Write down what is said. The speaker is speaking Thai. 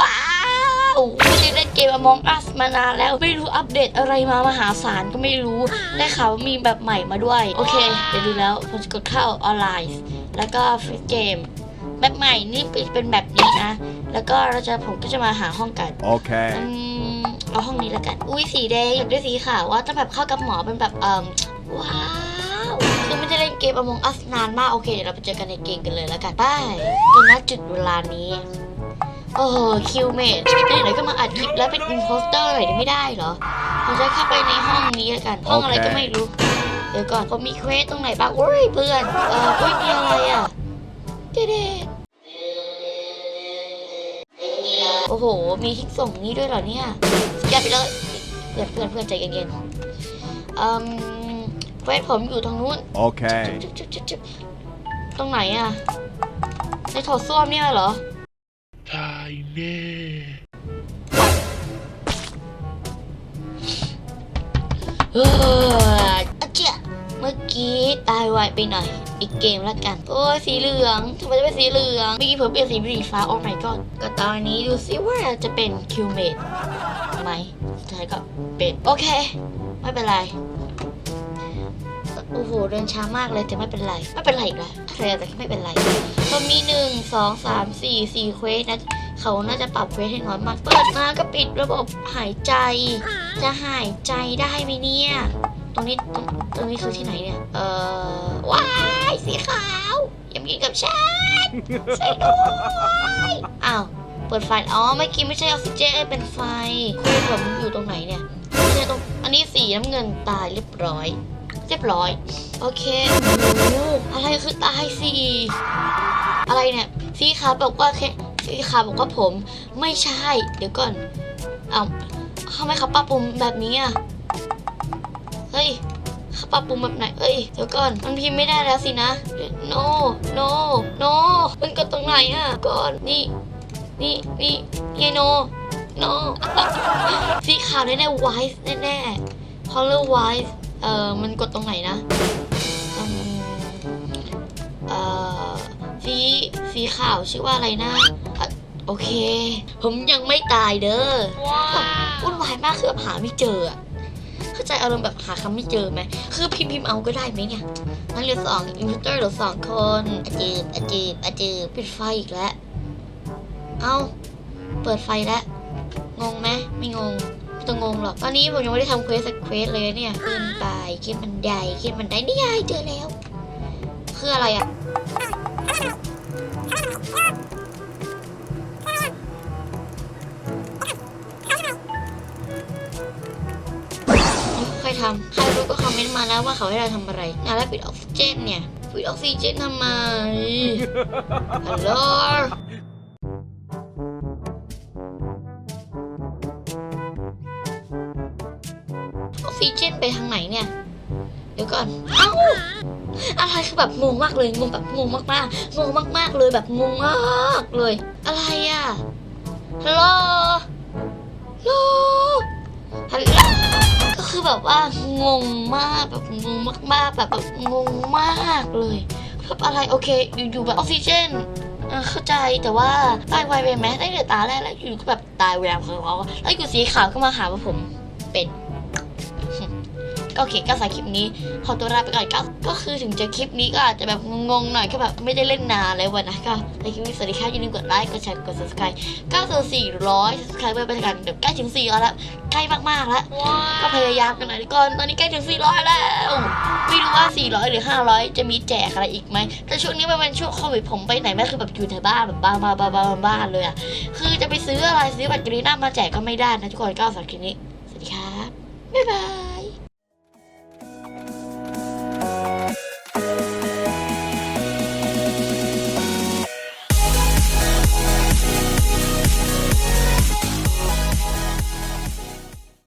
ว้าวไม่ได้เล่นเกม Among Us มานานแล้วไม่รู้อัปเดตอะไรมามหาศาลก็ไม่รู้ได้ข่าวว่ามีแบบใหม่มาด้วย โอเค เดี๋ยวดูแล้วผมจะกดเข้าออนไลน์ แล้วก็ฟรีเกมแบบใหม่นี่เป็นแบบนี้นะ แล้วก็เราจะผมก็จะมาหาห้องกัน Okay. อืมเอาห้องนี้แล้วกัน อุ้ยสีแดงอยากได้สีขาวว่าจะแบบเข้ากับหมอเป็นแบบเอ่มว้าวคือไม่ได้เล่นเกม Among Us นานมากโอเคเดี๋ยวเราไปเจอกันในเกมกันเลยแล้วกันไปจนณจุดเวลานี้ โอ้โหคิวเมทไหนๆก็มาอัดคลิปแล้วเป็นอินโพสเตอร์หน่อยได้ไม่ได้เหรอเราจะเข้าไปในห้องนี้แล้วกัน ห้องอะไรก็ไม่รู้ เดี๋ยวก่อนผมมีเควสตรงไหนบ้างโอ้ยเพื่อน เอออุ้ยมีอะไรอะเด็ดๆโอ้โห มีทิกส่งนี้ด้วยเหรอเนี่ยอย่าไปเลยเพื่อนเพื่อนเพื่อนใจเย็นๆอืมเควสผมอยู่ตรงนู้น Okay. จุ๊บจุ๊บจุ๊บจุ๊บตรงไหนอะในโถส้วมเนี่ยเหรอตาย แน่เอออะเจ๊ะเมื่อกี้ตายไวไปหน่อย อีกเกมละกัน โอ้ยสีเหลืองทำไมจะเป็นสีเหลือง เมื่อกี้ผมเปลี่ยนสีเป็นสีฟ้าโอ้ my god ก็ตอนนี้ดูซิว่าจะเป็นคิวเมดไหมสุดท้ายก็เป็นโอเค ไม่เป็นไรโอ้โหเดินช้ามากเลยแต่ไม่เป็นไร ไม่เป็นไรอีกแล้วแต่แต่ไม่เป็นไรมันมีหนึ่งสองสามสี่สี่เควสนะเขาน่าจะปรับเวสให้น้อยมากเปิดมาก็ปิดระบบหายใจ จะหายใจได้ไหมเนี่ย ตรงนี้ตรงตรงนี้คือที่ไหนเนี่ย เอ่อว้ายสีขาวอย่ามากินกับฉันใช่ด้วยอ้าวเปิดไฟอ๋อเมื่อกี้ไม่ใช่ออกซิเจนเป็นไฟเควสผมอยู่ตรงไหนเนี่ยไม่ใช่ตรงอันนี้สีน้ำเงินตายเรียบร้อยเรียบร้อย โอเคอะไรคือตายสิอะไรเนี่ยสีขาวบอกว่าแค่ สีขาวบอกว่าผมไม่ใช่ เดี๋ยวก่อน เอ้าทำไมเขาปรับปรุงแบบนี้อะ เฮ้ยเขาปรับปรุงแบบไหน เอ้ย เดี๋ยวก่อน มันพิมพ์ไม่ได้แล้วสินะ no no no มันกดตรงไหนอะ ก่อน นี่ นี่ นี่นี่ no no สีขาวแน่ๆ wise แน่ๆ color wise เอ่อ มันกดตรงไหนนะอืมเอ่อ สี สีขาวชื่อว่าอะไรนะ โอเค ผมยังไม่ตายเด้อแบบวุ่นวายมากคือแบบหาไม่เจออะเข้าใจอารมณ์แบบหาคำไม่เจอไหม คือพิมพ์พิมพ์เอาก็ได้ไหมเนี่ยมันเหลือสองอินพิวเตอร์เหลือสองคนอาจืบอาจืบอาจืบปิดไฟอีกแล้ว เอาเปิดไฟแล้ว งงไหมไม่งงไม่ต้องงงหรอก ตอนนี้ผมยังไม่ได้ทำเควสสักเควสเลยเนี่ย ขึ้นไปขึ้นบันไดขึ้นบันไดนี่ไงเจอแล้ว คืออะไรอะ ทำใครรู้ก็คอมเมนต์มาแล้วว่าเขาให้เราทำอะไรงานแล้วปิดออกซิเจนเนี่ยปิดออกซิเจนทำไมฮัลโหลออกซิเจนไปทางไหนเนี่ย เดี๋ยวก่อน เอ้า อะไรคือแบบงงมากเลย งงแบบงงมากๆงงมาก ๆ เลยแบบงงมากเลย อะไรอะฮัลโหลฮัลโหลฮัลโหล คือแบบว่างงมากแบบงงมากๆแบบแบบงงมากเลยแบบอะไรโอเค อยู่ๆแบบออกซิเจนเออเข้าใจแต่ว่าตายไวไปไหมตั้งแต่ตาแรกแล้วอยู่ก็แบบตายแววของเขาแล้วอยู่สีขาวก็มาหาว่าผมเป็น ก็โอเคก็สายคลิปนี้ขอตัวลาไปก่อนก็ก็คือถึงจะคลิปนี้ก็อาจจะแบบงงๆหน่อยก็แบบไม่ได้เล่นนานเลยวันนะก็ในคลิปนี้สวัสดีค่ะอย่าลืมกดไลค์กดแชร์กด subscribe 9 400 subscribe ไปกันเดี๋ยวใกล้ถึง400แล้วใกล้มากๆแล้วก็พยายามกันหน่อยก่อนตอนนี้ใกล้ถึง 400 แล้วไม่รู้ว่า 400 หรือ 500 จะมีแจกอะไรอีกไหมแต่ช่วงนี้มันเป็นช่วงโควิดผมไปไหนไม่คือแบบอยู่แต่บ้านแบบบ้านบ้านบ้านบ้านบ้านเลยอะคือจะไปซื้ออะไรซื้อบัตรกรีน่ามาแจกก็ไม่ได้นะทุกคนก็สำหรับคลิปนี้สวัสดีครับบ๊ายบาย